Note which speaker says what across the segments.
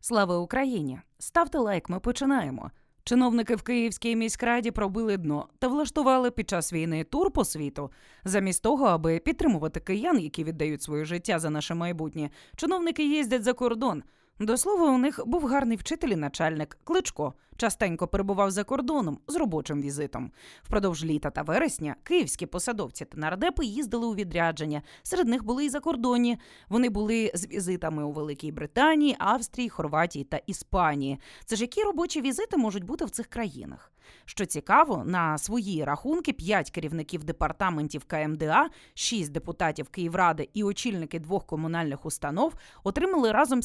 Speaker 1: Слава Україні! Ставте лайк, ми починаємо. Чиновники в Київській міськраді пробили дно та влаштували під час війни тур по світу. Замість того, аби підтримувати киян, які віддають своє життя за наше майбутнє, чиновники їздять за кордон. До слова, у них був гарний вчитель і начальник Кличко. Частенько перебував за кордоном з робочим візитом. Впродовж літа та вересня київські посадовці та нардепи їздили у відрядження. Серед них були і закордонні. Вони були з візитами у Великій Британії, Австрії, Хорватії та Іспанії. Це ж які робочі візити можуть бути в цих країнах? Що цікаво, на свої рахунки п'ять керівників департаментів КМДА, шість депутатів Київради і очільники двох комунальних установ отримали разом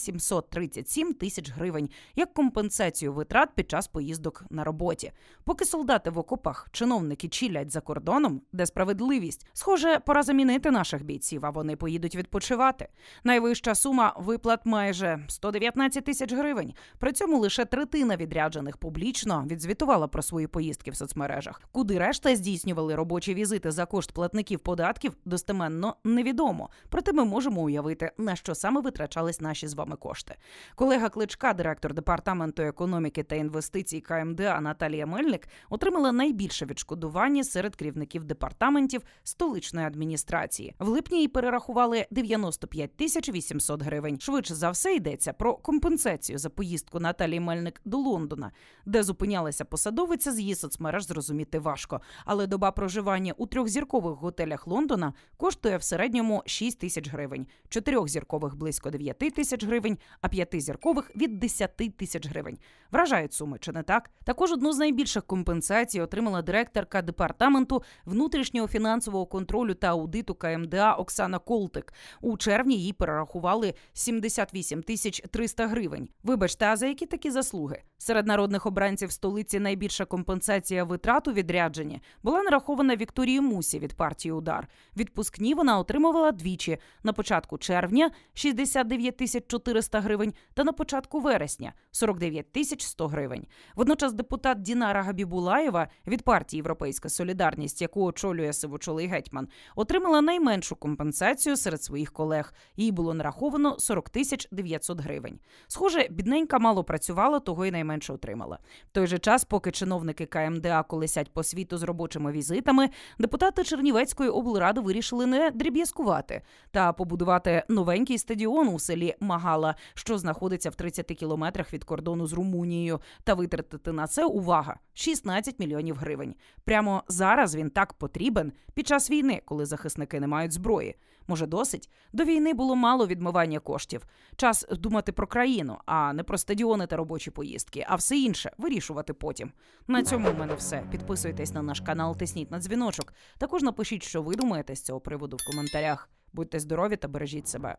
Speaker 1: 737 тисяч гривень як компенсацію витрат під час поїздок на роботі. Поки солдати в окопах, чиновники чілять за кордоном, де справедливість, схоже, пора замінити наших бійців, а вони поїдуть відпочивати. Найвища сума виплат майже 119 тисяч гривень. При цьому лише третина відряджених публічно відзвітувала про свої поїздки в соцмережах. Куди решта здійснювали робочі візити за кошт платників податків, достеменно невідомо. Проте ми можемо уявити, на що саме витрачались наші з вами кошти. Колега Кличка, директор департаменту економіки та інвестицій КМДА Наталія Мельник, отримала найбільше відшкодування серед керівників департаментів столичної адміністрації. В липні їй перерахували 95 тисяч 800 гривень. Швидше за все йдеться про компенсацію за поїздку Наталії Мельник до Лондона, де зупинялася посадовиця з її соцмереж зрозуміти важко. Але доба проживання у трьохзіркових готелях Лондона коштує в середньому 6 тисяч гривень, чотирьохзіркових близько 9 тисяч гривень, а п'ятизіркових від 10 тисяч гривень. Вражають суми, чи не так? Також одну з найбільших компенсацій отримала директорка департаменту внутрішнього фінансового контролю та аудиту КМДА Оксана Колтик. У червні їй перерахували 78 тисяч 300 гривень. Вибачте, а за які такі заслуги? Серед народних обранців столиці найбільша компенсація витрат у відрядженні була нарахована Вікторії Мусі від партії Удар. Відпускні вона отримувала двічі на початку червня 69 тисяч 400 гривень та на початку вересня 49 тисяч 100 гривень. Водночас депутат Дінара Габібулаєва від партії Європейська Солідарність, яку очолює сивочолий гетьман, отримала найменшу компенсацію серед своїх колег. Їй було нараховано 40 тисяч 900 гривень. Схоже, бідненька мало працювала, того й найменше отримала. В той же час, поки чиновники КМДА колесять по світу з робочими візитами, депутати Чернівецької облради вирішили не дріб'язкувати та побудувати новенький стадіон у селі Магала, що знаходиться в 30 кілометрах від кордону з Румунією, та витратити на це увага 16 мільйонів гривень. Прямо зараз він так потрібен під час війни, коли захисники не мають зброї. Може, досить? До війни було мало відмивання коштів. Час думати про країну, а не про стадіони та робочі поїздки, а все інше вирішувати потім. На цьому в мене все. Підписуйтесь на наш канал, тисніть на дзвіночок. Також напишіть, що ви думаєте з цього приводу в коментарях. Будьте здорові та бережіть себе.